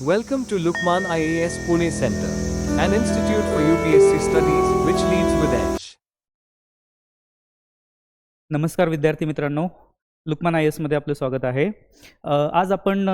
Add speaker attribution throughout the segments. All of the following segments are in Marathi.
Speaker 1: Welcome to Lukman IAS Pune Center, an institute for UPSC studies which leads with edge.
Speaker 2: नमस्कार विद्यार्थी मित्रांनो लुकमान आय एसमध्ये आपलं स्वागत आहे. आज आपण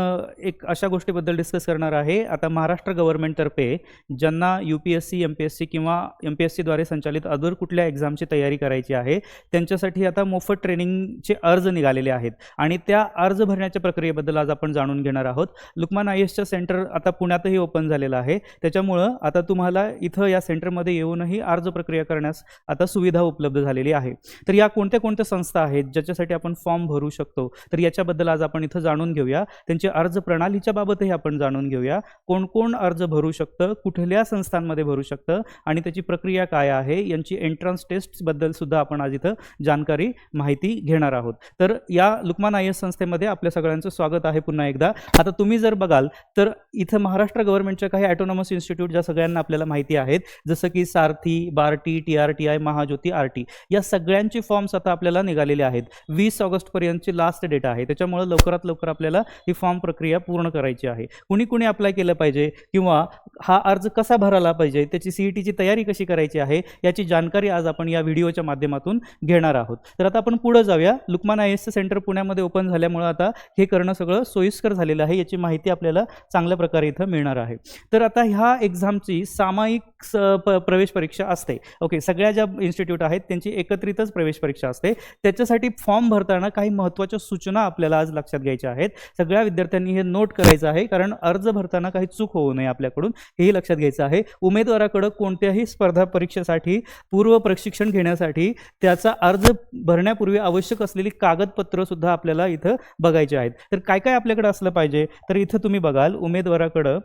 Speaker 2: एक अशा गोष्टीबद्दल डिस्कस करणार आहे. आता महाराष्ट्र गव्हर्नमेंटतर्फे ज्यांना U P S C M P S C किंवा एम पी एस सीद्वारे संचालित अदर कुठल्या एक्झामची तयारी करायची आहे त्यांच्यासाठी आता मोफत ट्रेनिंगचे अर्ज निघालेले आहेत. आणि त्या अर्ज भरण्याच्या प्रक्रियेबद्दल आज आपण जाणून घेणार आहोत. लुकमान आय एसचं सेंटर आता पुण्यातही ओपन झालेलं आहे. त्याच्यामुळं आता तुम्हाला इथं या सेंटरमध्ये येऊनही अर्ज प्रक्रिया करण्यास आता सुविधा उपलब्ध झालेली आहे. तर या कोणत्या कोणत्या संस्था आहेत ज्याच्यासाठी आपण फॉर्म भर शकतो. तर याच्याबद्दल आज आपण इथं जाणून घेऊया. त्यांची अर्ज प्रणालीच्या बाबतही आपण जाणून घेऊया. कोण कोण अर्ज भरू शकतं? कुठल्या संस्थांमध्ये भरू शकतं? आणि त्याची प्रक्रिया काय आहे? यांची एंट्रन्स टेस्टबद्दल सुद्धा आपण आज इथं जानकारी माहिती घेणार आहोत. तर या लुकमान आय एस संस्थेमध्ये आपल्या सगळ्यांचं स्वागत आहे पुन्हा एकदा. आता तुम्ही जर बघाल तर इथं महाराष्ट्र गव्हर्नमेंटच्या काही ॲटोनॉमस इन्स्टिट्यूट ज्या सगळ्यांना आपल्याला माहिती आहेत जसं की Sarthi Barti T R T I Mahajyoti R T या सगळ्यांचे फॉर्म्स आता आपल्याला निघालेले आहेत. वीस ऑगस्टपर्यंतची लास्ट डेट आहे. त्याच्यामुळे लवकरात लवकर आपल्याला ही फॉर्म प्रक्रिया पूर्ण करायची आहे. कुणी कुणी अप्लाय केलं पाहिजे किंवा हा अर्ज कसा भरायला पाहिजे त्याची सी ई टीची तयारी कशी करायची आहे याची जानकारी आज आपण या व्हिडिओच्या माध्यमातून घेणार आहोत. तर आता आपण पुढं जाऊया. लुकमान आय एसचं सेंटर पुण्यामध्ये ओपन झाल्यामुळं आता हे करणं सगळं सोयीस्कर झालेलं आहे याची माहिती आपल्याला चांगल्या प्रकारे इथं मिळणार आहे. तर आता ह्या एक्झामची सामायिक स प प्रवेश परीक्षा असते. ओके सगळ्या ज्या इन्स्टिट्यूट आहेत त्यांची एकत्रितच प्रवेश परीक्षा असते. त्याच्यासाठी फॉर्म भरताना काही महत्त्वाच्या सूचना आपल्याला आज लक्षात घ्यायच्या आहेत. सगळ्या विद्यार्थ्यांनी हे नोट करायचं आहे कारण अर्ज भरताना काही चूक होऊ नये आपल्याकडून हेही लक्षात घ्यायचं आहे. उमेदवाराकडं कोणत्याही स्पर्धा परीक्षेसाठी पूर्व प्रशिक्षण घेण्यासाठी त्याचा अर्ज भरण्यापूर्वी आवश्यक असलेली कागदपत्रंसुद्धा आपल्याला इथं बघायचे आहेत. तर काय काय आपल्याकडे असलं पाहिजे? तर इथं तुम्ही बघाल उमेदवाराकडं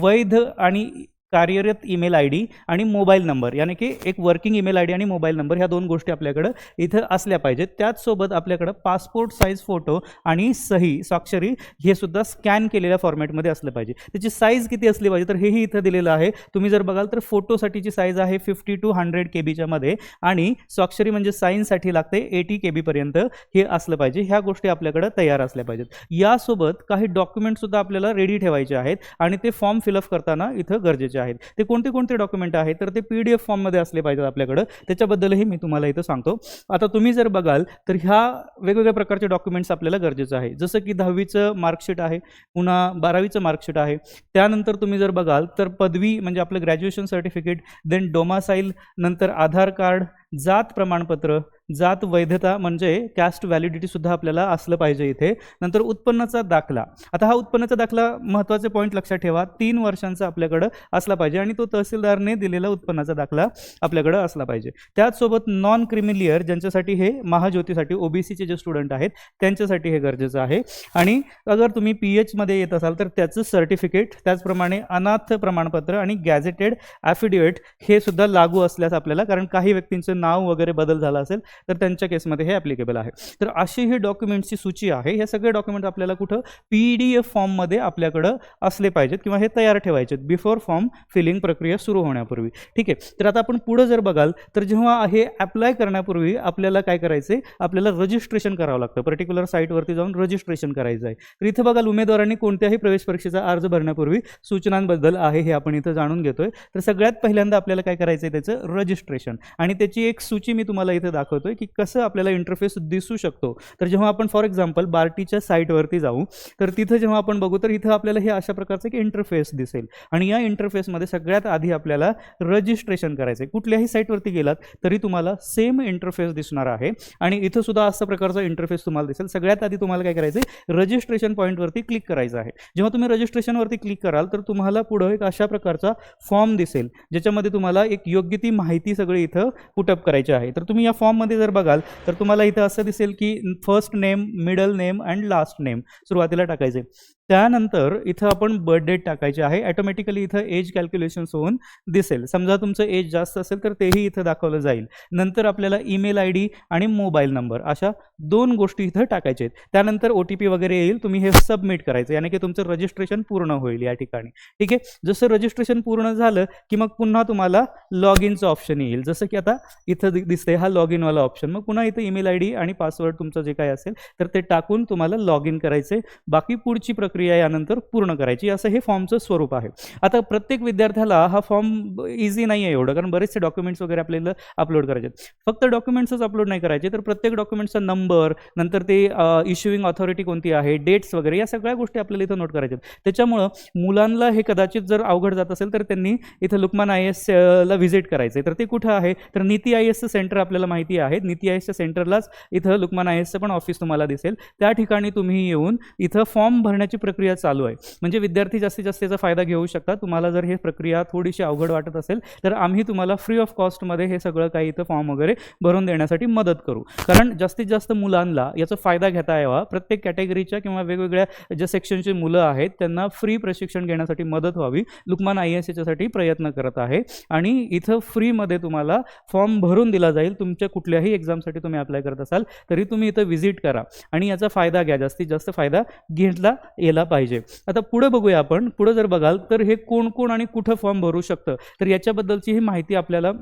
Speaker 2: वैध आणि कार्यरत ईमेल आय डी आणि मोबाईल नंबर याने की एक वर्किंग ईमेल आय डी आणि मोबाईल नंबर ह्या दोन गोष्टी आपल्याकडं इथं असल्या पाहिजेत. त्याचसोबत आपल्याकडं पासपोर्ट साईज फोटो आणि सही स्वाक्षरी हे सुद्धा स्कॅन केलेल्या फॉर्मॅटमध्ये असलं पाहिजे. त्याची साईज किती असली पाहिजे तर हेही इथं दिलेलं आहे. तुम्ही जर बघाल तर फोटोसाठीची साईज आहे फिफ्टी टू हंड्रेड के बीच्या मध्ये आणि स्वाक्षरी म्हणजे साईनसाठी लागते एटी के बीपर्यंत हे असलं पाहिजे. ह्या गोष्टी आपल्याकडं तयार असल्या पाहिजेत. यासोबत काही डॉक्युमेंटसुद्धा आपल्याला रेडी ठेवायचे आहेत आणि ते फॉर्म फिलअप करताना इथं गरजेचे आहेत ते कोणते कोणते डॉक्युमेंट आहेत तर ते पी डी एफ फॉर्ममध्ये असले पाहिजेत आपल्याकडं. त्याच्याबद्दलही मी तुम्हाला इथं सांगतो. आता तुम्ही जर बघाल तर ह्या वेगवेगळ्या प्रकारचे डॉक्युमेंट्स आपल्याला गरजेचं आहे. जसं की दहावीचं मार्कशीट आहे पुन्हा बारावीचं मार्कशीट आहे. त्यानंतर तुम्ही जर बघाल तर पदवी म्हणजे आपलं ग्रॅज्युएशन सर्टिफिकेट देन डोमासाईल नंतर आधार कार्ड जात प्रमाणपत्र जात वैधता म्हणजे कॅस्ट व्हॅलिडिटीसुद्धा आपल्याला असलं पाहिजे इथे. नंतर उत्पन्नाचा दाखला. आता हा उत्पन्नाचा दाखला महत्त्वाचे पॉईंट लक्षात ठेवा. तीन वर्षांचा आपल्याकडं असला पाहिजे आणि तो तहसीलदारने दिलेला उत्पन्नाचा दाखला आपल्याकडं असला पाहिजे. त्याचसोबत नॉन क्रिमिलियर ज्यांच्यासाठी हे महाज्योतीसाठी ओबीसीचे जे स्टुडंट आहेत त्यांच्यासाठी हे गरजेचं आहे. आणि अगर तुम्ही पी एचमध्ये येत असाल तर त्याचं सर्टिफिकेट त्याचप्रमाणे अनाथ प्रमाणपत्र आणि गॅझेटेड ॲफिडेविट हे सुद्धा लागू असल्यास आपल्याला कारण काही व्यक्तींचं नाव वगैरे बदल झाला असेल तर त्यांच्या केसमध्ये हे ॲप्लिकेबल आहे. तर अशी ही डॉक्युमेंट्सची सूची आहे. हे सगळे डॉक्युमेंट आपल्याला कुठं पी डी एफ फॉर्ममध्ये आपल्याकडं असले पाहिजेत किंवा हे तयार ठेवायचे बिफोर फॉर्म फिलिंग प्रक्रिया सुरू होण्यापूर्वी. ठीक आहे? तर आता आपण पुढं जर बघाल तर जेव्हा हे अप्लाय करण्यापूर्वी आपल्याला काय करायचं आहे? आपल्याला रजिस्ट्रेशन करावं लागतं. पर्टिक्युलर साईटवरती जाऊन रजिस्ट्रेशन करायचं आहे. तर इथं बघाल उमेदवारांनी कोणत्याही प्रवेश परीक्षेचा अर्ज भरण्यापूर्वी सूचनांबद्दल आहे हे आपण इथं जाणून घेतोय. तर सगळ्यात पहिल्यांदा आपल्याला काय करायचं आहे त्याचं रजिस्ट्रेशन आणि त्याची एक सूची मी तुम्हाला इथं दाखवतोय की कसं आपल्याला इंटरफेस दिसू शकतो. तर जेव्हा आपण फॉर एक्झाम्पल बार्टीच्या साईटवरती जाऊ तर तिथं जेव्हा आपण बघू तर इथं आपल्याला हे अशा प्रकारचं की इंटरफेस दिसेल. आणि या इंटरफेसमध्ये सगळ्यात आधी आपल्याला रजिस्ट्रेशन करायचं आहे. कुठल्याही साईटवरती गेलात तरी तुम्हाला सेम इंटरफेस दिसणार आहे. आणि इथं सुद्धा असं प्रकारचा इंटरफेस तुम्हाला दिसेल. सगळ्यात आधी तुम्हाला काय करायचं आहे रजिस्ट्रेशन पॉईंटवरती क्लिक करायचं आहे. जेव्हा तुम्ही रजिस्ट्रेशनवरती क्लिक कराल तर तुम्हाला पुढं एक अशा प्रकारचा फॉर्म दिसेल ज्याच्यामध्ये तुम्हाला एक योग्य ती माहिती सगळी इथं पुटअप करायची आहे. तर तुम्ही या फॉर्ममध्ये जर बघाल तर तुम्हाला इथं असं दिसेल की first name middle name and last name सुरुवातीला टाकायचे त्यानंतर इथं आपण बर्थ डेट टाकायचे आहे. ॲटोमॅटिकली इथं एज कॅल्क्युलेशन्स होऊन दिसेल. समजा तुमचं एज जास्त असेल तर तेही इथं दाखवलं जाईल. नंतर आपल्याला ईमेल आय डी आणि मोबाईल नंबर अशा दोन गोष्टी इथं टाकायच्या आहेत. त्यानंतर ओ टी पी वगैरे येईल. तुम्ही हे सबमिट करायचं. याने की तुमचं रजिस्ट्रेशन पूर्ण होईल या ठिकाणी. ठीक आहे? जसं रजिस्ट्रेशन पूर्ण झालं की मग पुन्हा तुम्हाला लॉग इनचं ऑप्शन येईल. जसं की आता इथं दि- दिसतंय हा लॉग इनवाला ऑप्शन मग पुन्हा इथं ईमेल आय डी आणि पासवर्ड तुमचं जे काय असेल तर ते टाकून तुम्हाला लॉग इन करायचं आहे बाकी पुढची प्रक्रिया प्रक्रिया यानंतर पूर्ण करायची असं हे फॉर्मचं स्वरूप आहे. आता प्रत्येक विद्यार्थ्याला हा फॉर्म इझी नाही आहे एवढं कारण बरेचसे डॉक्युमेंट्स वगैरे आपल्याला अपलोड करायचे फक्त डॉक्युमेंट्सच अपलोड नाही करायचे तर प्रत्येक डॉक्युमेंटचा नंबर नंतर ते इश्युईंग ऑथॉरिटी कोणती आहे डेट्स वगैरे या सगळ्या गोष्टी आपल्याला इथं नोट करायच्या आहेत. त्याच्यामुळं मुलांना हे कदाचित जर अवघड जात असेल तर त्यांनी इथं लुकमान आय एस ला व्हिजिट करायचं आहे तर ते कुठं आहे? तर नीती आय एसचं सेंटर आपल्याला माहिती आहे. नीती आय एसच्या सेंटरलाच इथं लुकमान आय एसचं पण ऑफिस तुम्हाला दिसेल. त्या ठिकाणी तुम्ही येऊन इथं फॉर्म भरण्याची प्रक्रिया चालू आहे. म्हणजे विद्यार्थी जास्तीत जास्त याचा फायदा घेऊ शकतात. तुम्हाला जर हे प्रक्रिया थोडीशी अवघड वाटत असेल तर आम्ही तुम्हाला फ्री ऑफ कॉस्टमध्ये हे सगळं काही इथं फॉर्म वगैरे भरून देण्यासाठी मदत करू. कारण जास्तीत जास्त मुलांना याचा फायदा घेता यावा. प्रत्येक कॅटेगरीच्या किंवा वेगवेगळ्या ज्या सेक्शनची मुलं आहेत त्यांना फ्री प्रशिक्षण घेण्यासाठी मदत व्हावी. लुकमान आय एस याच्यासाठी प्रयत्न करत आहे. आणि इथं फ्रीमध्ये तुम्हाला फॉर्म भरून दिला जाईल. तुमच्या कुठल्याही एक्झामसाठी तुम्ही अप्लाय करत असाल तरी तुम्ही इथं व्हिजिट करा. आणि याचा फायदा घ्या. जास्तीत जास्त फायदा घेतला येईल केला पाहिजे. आता पुढे बघूया आपण. पुढं जर बघाल तर हे कोण कोण आणि कुठं फॉर्म भरू शकतं? तर याच्याबद्दलची ही माहिती आपल्याला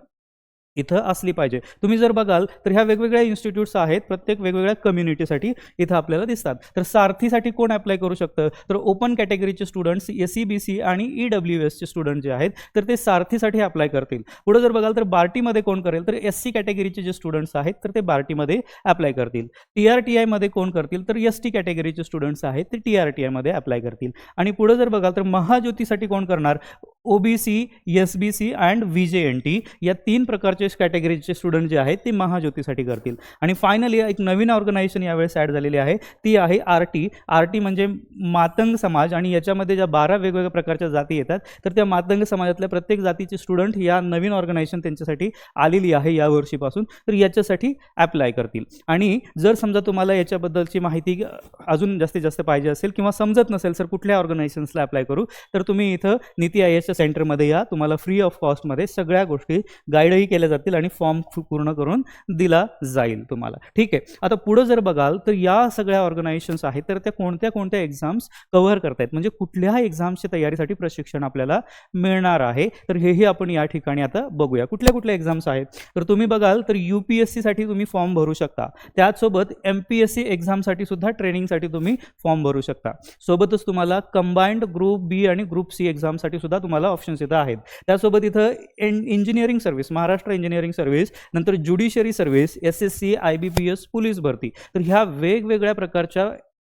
Speaker 2: इथं असली पाहिजे. तुम्ही जर बघाल तर ह्या वेगवेगळ्या इन्स्टिट्यूट्स आहेत प्रत्येक वेगवेगळ्या कम्युनिटीसाठी इथं आपल्याला दिसतात. तर सारथीसाठी कोण अप्लाय करू शकतं? तर open कॅटेगरीचे students S C B C आणि ई डब्ल्यू एसचे स्टुडंट जे आहेत तर ते सारथीसाठी अप्लाय करतील. पुढे जर बघाल तर बार्टीमध्ये कोण करेल? तर एस सी कॅटेगरीचे जे स्टुडंट्स आहेत तर ते बार्टीमध्ये अप्लाय करतील. टी आर टी आयमध्ये कोण करतील? तर एस टी कॅटेगरीचे स्टुडंट्स आहेत ते टी आर टी आयमध्ये अप्लाय करतील. आणि पुढे जर बघाल तर महाज्योतीसाठी कोण करणार? O B C S B C and V J N T या तीन प्रकारचे कॅटेगरीचे स्टुडंट जे आहेत ते महाज्योतीसाठी करतील. आणि फायनली एक नवीन ऑर्गनायझेशन यावेळेस ॲड झालेली आहे ती आहे आर टी. आर टी म्हणजे मातंग समाज आणि याच्यामध्ये ज्या बारा वेगवेगळ्या प्रकारच्या जाती येतात तर त्या मातंग समाजातल्या प्रत्येक जातीचे स्टुडंट या नवीन ऑर्गनायझेशन त्यांच्यासाठी आलेली आहे या वर्षीपासून तर याच्यासाठी ॲप्लाय करतील. आणि जर समजा तुम्हाला याच्याबद्दलची माहिती अजून जास्तीत जास्त पाहिजे असेल किंवा समजत नसेल सर कुठल्या ऑर्गनायझेशन्सला अप्लाय करू तर तुम्ही इथं नीती आय एसच्या सेंटरमध्ये या. तुम्हाला फ्री ऑफ कॉस्टमध्ये सगळ्या गोष्टी गाईडही केल्या जातील आणि फॉर्म पूर्ण करून दिला जाईल तुम्हाला. ठीक आहे. आता पुढं जर बघाल तर या सगळ्या ऑर्गनायझेशन्स आहेत तर त्या कोणत्या कोणत्या एक्झाम्स कव्हर करतायत? म्हणजे कुठल्या एक्झाम्सच्या तयारीसाठी प्रशिक्षण आपल्याला मिळणार आहे. तर हेही आपण या ठिकाणी आता बघूया. कुठल्या कुठल्या एक्झाम्स आहेत? तर तुम्ही बघाल तर यू पी एस सीसाठी तुम्ही फॉर्म भरू शकता. त्याचसोबत एम पी एस सी एक्झामसाठी सुद्धा ट्रेनिंगसाठी तुम्ही फॉर्म भरू शकता. सोबतच तुम्हाला कंबाईंड ग्रुप बी आणि ग्रुप सी एक्झामसाठी सुद्धा तुम्हाला ऑप्शन्स इथं आहेत. त्यासोबत इथं N engineering service Maharashtra engineering service नंतर judiciary service S S C I B P S police भरती. तर ह्या वेगवेगळ्या प्रकारच्या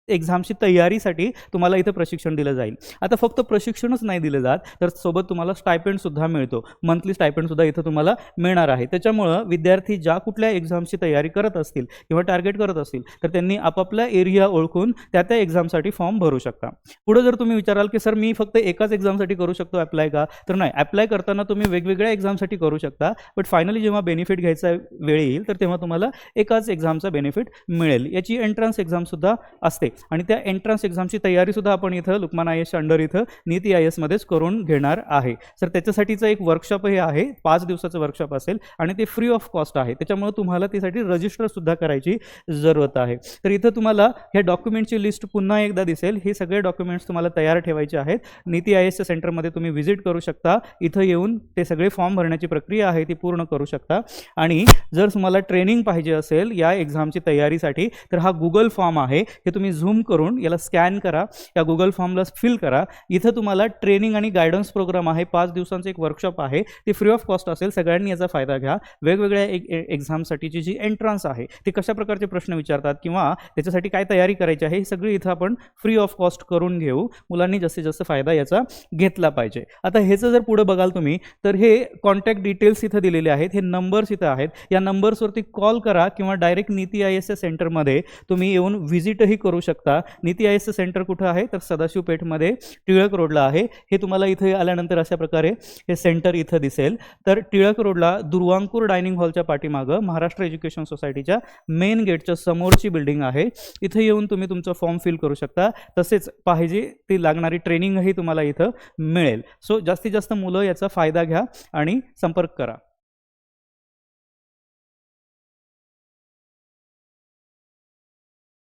Speaker 2: एक्झामची तयारीसाठी तुम्हाला इथं प्रशिक्षण दिलं जाईल. आता फक्त प्रशिक्षणच नाही दिलं जात तर सोबत तुम्हाला स्टायपेंडसुद्धा मिळतो. मंथली स्टायपेंडसुद्धा इथं तुम्हाला मिळणार आहे. त्याच्यामुळं विद्यार्थी ज्या कुठल्या एक्झामची तयारी करत असतील किंवा टार्गेट करत असतील तर त्यांनी आपापला एरिया ओळखून त्या त्या एक्झामसाठी फॉर्म भरू शकता. पुढे जर तुम्ही विचाराल की सर मी फक्त एकाच एक्झामसाठी करू शकतो अप्लाय का? तर नाही. अप्लाय करताना तुम्ही वेगवेगळ्या एक्झामसाठी करू शकता बट फायनली जेव्हा बेनिफिट घ्यायचा वेळ येईल तर तेव्हा तुम्हाला एकाच एक्झामचा बेनिफिट मिळेल. याची एंट्रन्स एक्झामसुद्धा असते. आणि त्या एंट्रन्स एक्झामची तयारीसुद्धा आपण इथं लुकमान आय एसच्या अंडर इथं नीती आय एसमध्येच करून घेणार आहे. सर त्याच्यासाठीचं एक वर्कशॉपही आहे पाच दिवसाचं वर्कशॉप असेल आणि ते फ्री ऑफ कॉस्ट आहे. त्याच्यामुळे तुम्हाला त्यासाठी रजिस्टरसुद्धा करायची जरूरत आहे. तर इथं तुम्हाला ह्या डॉक्युमेंटची लिस्ट पुन्हा एकदा दिसेल. हे सगळे डॉक्युमेंट्स तुम्हाला तयार ठेवायचे आहेत. नीती आय एसच्या सेंटरमध्ये तुम्ही व्हिजिट करू शकता. इथं येऊन ते सगळे फॉर्म भरण्याची प्रक्रिया आहे ती पूर्ण करू शकता. आणि जर तुम्हाला ट्रेनिंग पाहिजे असेल या एक्झामची तयारीसाठी तर हा गुगल फॉर्म आहे. हे तुम्ही झूम करून याला स्कॅन करा या गुगल फॉर्मला फिल करा. इथं तुम्हाला ट्रेनिंग आणि गायडन्स प्रोग्राम आहे. पाच दिवसांचं एक वर्कशॉप आहे. ते फ्री ऑफ कॉस्ट असेल. सगळ्यांनी याचा फायदा घ्या. वेगवेगळ्या एक एक्झामसाठीची जी एंट्रन्स आहे ते कशा प्रकारचे प्रश्न विचारतात किंवा त्याच्यासाठी काय तयारी करायची आहे हे सगळी इथं आपण फ्री ऑफ कॉस्ट करून घेऊ. मुलांनी जास्तीत जास्त फायदा याचा घेतला पाहिजे. आता ह्याचं जर पुढं बघाल तुम्ही तर हे कॉन्टॅक्ट डिटेल्स इथं दिलेले आहेत. हे नंबर्स इथं आहेत. या नंबर्सवरती कॉल करा किंवा डायरेक्ट नीती आय एस सेंटरमध्ये तुम्ही येऊन व्हिजिटही करू शकता. नीती आयोगचं सेंटर कुठं आहे? तर सदाशिव पेठमध्ये टिळक रोडला आहे. हे तुम्हाला इथे आल्यानंतर अशा प्रकारे हे सेंटर इथं दिसेल. तर टिळक रोडला दुर्वांकूर डायनिंग हॉलच्या पाठीमागं महाराष्ट्र एज्युकेशन सोसायटीच्या मेन गेटच्या समोरची बिल्डिंग आहे. इथे येऊन तुम्ही तुमचं फॉर्म फिल करू शकता. तसेच पाहिजे ती लागणारी ट्रेनिंगही तुम्हाला इथं मिळेल. सो जास्तीत जास्त मुलं याचा फायदा घ्या आणि संपर्क करा.